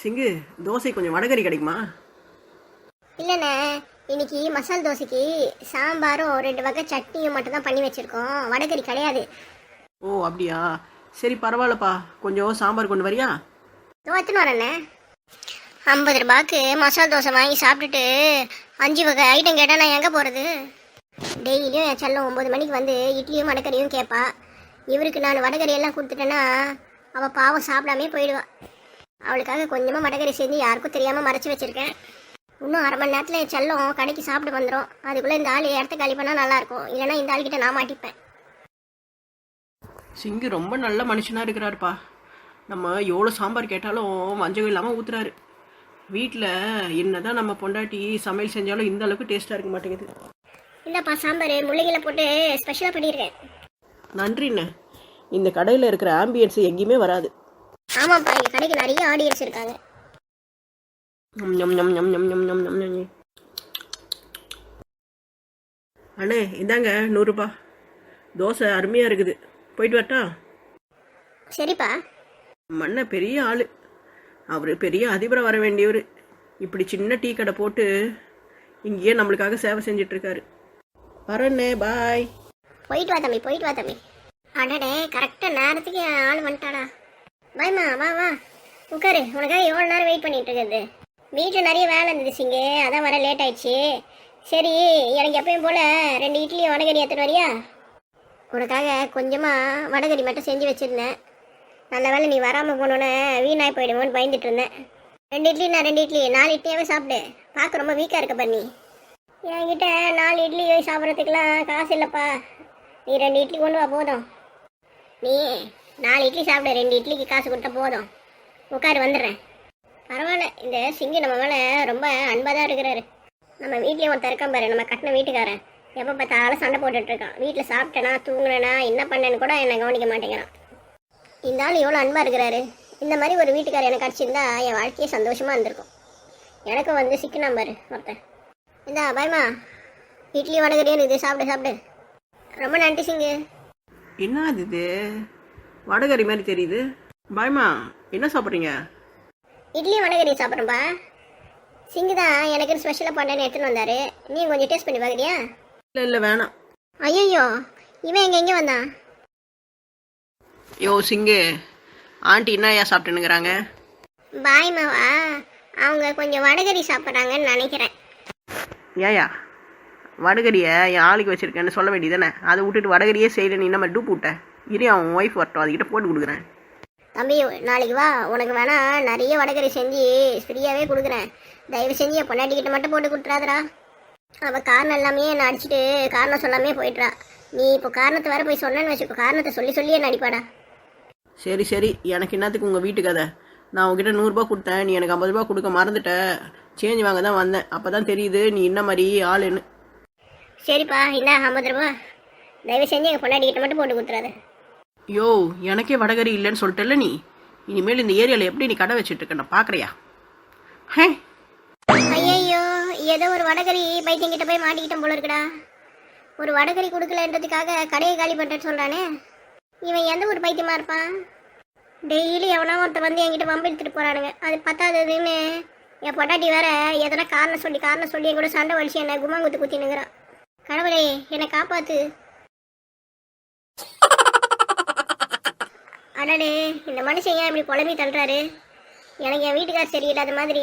சிங்கு தோசை கொஞ்சம் வடகறி கிடைக்குமா? இல்லைண்ணே இன்னைக்கு மசால் தோசைக்கு சாம்பாரும் ரெண்டு வகை சட்னியும் மட்டும் தான் பண்ணி வச்சிருக்கோம். வடகறி கிடையாது. ஓ அப்படியா? சரி பரவாயில்லப்பா. கொஞ்சம் சாம்பார் கொண்டு வரியா? இதோ எத்தனை வரேண்ணே? ஐம்பது ரூபாய்க்கு மசால் தோசை வாங்கி சாப்பிட்டுட்டு அஞ்சு வகை ஐட்டம் கேட்டால் நான் எங்கே போகிறது டெய்லியும் என் செல்லம் ஒம்பது மணிக்கு வந்து இட்லியும் வடகறியும் கேட்பா. இவருக்கு நான் வடகறி எல்லாம் கொடுத்துட்டேன்னா அவள் பாவம் சாப்பிடாமே போயிடுவா. அவளுக்காக கொஞ்சமாக வடகறி செஞ்சு யாருக்கும் தெரியாமல் மறைச்சி வச்சிருக்கேன். இன்னும் அரை மணி நேரத்தில் செல்லம் கடைக்கு சாப்பிட வந்துடும் அதுக்குள்ளே இந்த ஆள் இடத்த காலி பண்ணால் நல்லாயிருக்கும் இல்லைன்னா இந்த ஆள்கிட்ட நான் மாட்டிப்பேன். சிங்கு ரொம்ப நல்ல மனுஷனாக இருக்கிறாருப்பா. நம்ம எவ்வளோ சாம்பார் கேட்டாலும் வஞ்சகம் இல்லாமல் ஊத்துறாரு. வீட்டில் என்னதான் நம்ம பொண்டாட்டி சமையல் செஞ்சாலும் இந்த அளவுக்கு டேஸ்ட்டாக இருக்க மாட்டேங்குது. இந்தாப்பா சாம்பார் முள்ளைகளை போட்டு ஸ்பெஷலாக பண்ணியிருக்கேன் நன்றிண்ணே. இந்த கடையில் இருக்கிற ஆம்பியன்ஸ் எங்கேயுமே வராது. ஆமாப்பா எங்கள் கடைக்கு நிறைய ஆடியன்ஸ் இருக்காங்க. அண்ணே இந்தாங்க நூறுபா. தோசை அருமையாக இருக்குது. போயிட்டு வரட்டா? சரிப்பா. மண்ணை பெரிய ஆள். அவர் பெரிய அதிபராக வர வேண்டியவர். இப்படி சின்ன டீ கடை போட்டு இங்கேயே நம்மளுக்காக சேவை செஞ்சிட்டு இருக்காரு வரண்ணே பாய் போயிட்டு வா தம்பி போயிட்டு வா தம்பி. அடடே கரெக்டாக நேரத்துக்கு ஆள் வந்துட்டாடா. பாய்மா வா வா. உட்காரு. உனக்காக எவ்வளோ நேரம் வெயிட் பண்ணிட்டு இருக்கிறது? வீட்டில் நிறைய வேலை இருந்துச்சு இங்கே அதான் வர லேட் ஆயிடுச்சு. சரி எனக்கு எப்பயும் போல் ரெண்டு இட்லி வடகறி எடுத்துட்டு வரியா? உனக்காக கொஞ்சமாக வடகறி மட்டும் செஞ்சு வச்சுருந்தேன். நல்ல வேலை நீ வராமல் போனோன்னே வீணாய் போயிடுமோன்னு பயந்துட்டு இருந்தேன். ரெண்டு இட்லி நான் ரெண்டு இட்லி. நாலு இட்லியாவே சாப்பிடு. பார்க்க ரொம்ப வீக்காக இருக்க பண்ணி என்கிட்ட நாலு இட்லி சாப்பிட்றதுக்கெலாம் காசு இல்லைப்பா. நீ ரெண்டு இட்லி கொண்டு வா போதும். நீ நாலு இட்லி சாப்பிடு ரெண்டு இட்லிக்கு காசு கொடுத்தா போதும். உட்காரு வந்துடுறேன். பரவாயில்ல இந்த சிங்கு நம்ம மேலே ரொம்ப அன்பாக தான் இருக்கிறாரு. நம்ம வீட்லேயும் ஒருத்தர் இருக்கான் பாரு நம்ம கட்டின வீட்டுக்காரன். எப்போ பார்த்தாலும் சண்டை போட்டுட்ருக்கான் வீட்டில் சாப்பிட்டேனா தூங்கினேனா என்ன பண்ணேன்னு கூட என்னை கவனிக்க மாட்டேங்கிறான். இந்த ஆள் எவ்வளோ அன்பாக இருக்கிறாரு. இந்த மாதிரி ஒரு வீட்டுக்காரர் எனக்கு கிடச்சிருந்தா என் வாழ்க்கையே சந்தோஷமாக இருந்திருக்கும். எனக்கும் வந்து சிக்கனாம் பாரு ஒருத்தன். இந்தா பயமா இட்லி வடகறியும் இது சாப்பிடு சாப்பிடு. ரொம்ப நன்றி சிங்கு. என்ன அது வடகறி மாதிரி தெரியுது. பாய்மா என்ன சாப்பிட்றீங்க? இட்லி வடகறி சாப்பிட்றேன்ப்பா சிங்கு தான் எனக்கு ஸ்பெஷலாக பண்ணேன்னு எடுத்துன்னு வந்தாரு. நீ கொஞ்சம் டேஸ்ட் பண்ணி பார்க்குறியா இல்லை இல்லை வேணாம். ஐயோ இவன் எங்கே எங்கே வந்தான்? யோ சிங்கு ஆண்டி என்ன ஐயா சாப்பிட்டுனுங்கிறாங்க பாய்மாவா அவங்க கொஞ்சம் வடகறி சாப்பிட்றாங்கன்னு நினைக்கிறேன். ஏயா வடகரியை என் ஆளுக்கு வச்சிருக்கேன்னு சொல்ல வேண்டியதானே அதை விட்டுட்டு வடகரியே நீ நம்ம டூப் விட்ட? இரு அவன் ஒய்ஃப் வரட்டும். அதுக்கிட்ட போட்டு கொடுக்குறேன். தம்பி நாளைக்கு வா. உனக்கு வேணா நிறைய வடகறி செஞ்சு ஃப்ரீயாகவே கொடுக்குறேன். தயவு செஞ்சு என் பொண்டாட்டிக்கிட்ட மட்டும் போட்டு கொடுத்துறாதடா. அவள் காரணம் எல்லாமே என்னை அடிச்சுட்டு காரணம் சொல்லாமே போயிட்டுறா நீ இப்போ காரணத்தை வேற போய் சொன்னேன்னு வச்சுக்கோ. காரணத்தை சொல்லி சொல்லி என்ன அடிப்பாடா? சரி சரி. எனக்கு என்னத்துக்கு உங்கள் வீட்டு கதை? நான் உங்ககிட்ட நூறுரூபா கொடுத்தேன். நீ எனக்கு ஐம்பது ரூபா கொடுக்க மறந்துட்ட. சேஞ்ச் வாங்க தான் வந்தேன். அப்போ தான் தெரியுது நீ என்ன மாதிரி ஆளுன்னு. சரிப்பா இந்தா ஐம்பது ரூபா தயவு செஞ்சு எங்கள் பொண்டாட்டிக்கிட்ட மட்டும் போட்டு கொடுத்துறாத. யோ எனக்கே வடகரி இல்லைன்னு சொல்லிட்டல நீ? இனிமேல் இந்த ஏரியாவில் எப்படி நீ கடை வச்சுட்டு இருக்க? நான் பார்க்குறியா ஹே! ஏதோ ஒரு வடகறி பைத்தியங்கிட்ட போய் மாட்டிக்கிட்டோம் போல இருக்குடா. ஒரு வடகரி கொடுக்கலன்றதுக்காக கடையை காலி பண்ணுறேன்னு சொல்கிறானே இவன் எந்த ஒரு பைத்தியமா இருப்பான்? டெய்லி எவனா ஒருத்தர் வந்து என்கிட்ட வம்பு எடுத்துட்டு போறானுங்க. அது பத்தாததுன்னு என் பொட்டாட்டி வேற எதனா காரணம் சொல்லி காரணம் சொல்லி என் கூட சண்டை வலிச்சு என்னை குமாங்குத்து குத்தினுங்கிறான் கடவுளே என்னை காப்பாத்து. அடடே இந்த மனுஷன் ஏன் இப்படி குழம்பி தள்ளுறாரு? எனக்கு என் வீட்டுக்கார் சரியில்லாத மாதிரி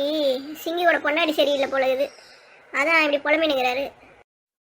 சிங்கியோட பொன்னாடி சரியில்லை போல இது அதான் இப்படி புலம்பினுங்கிறாரு.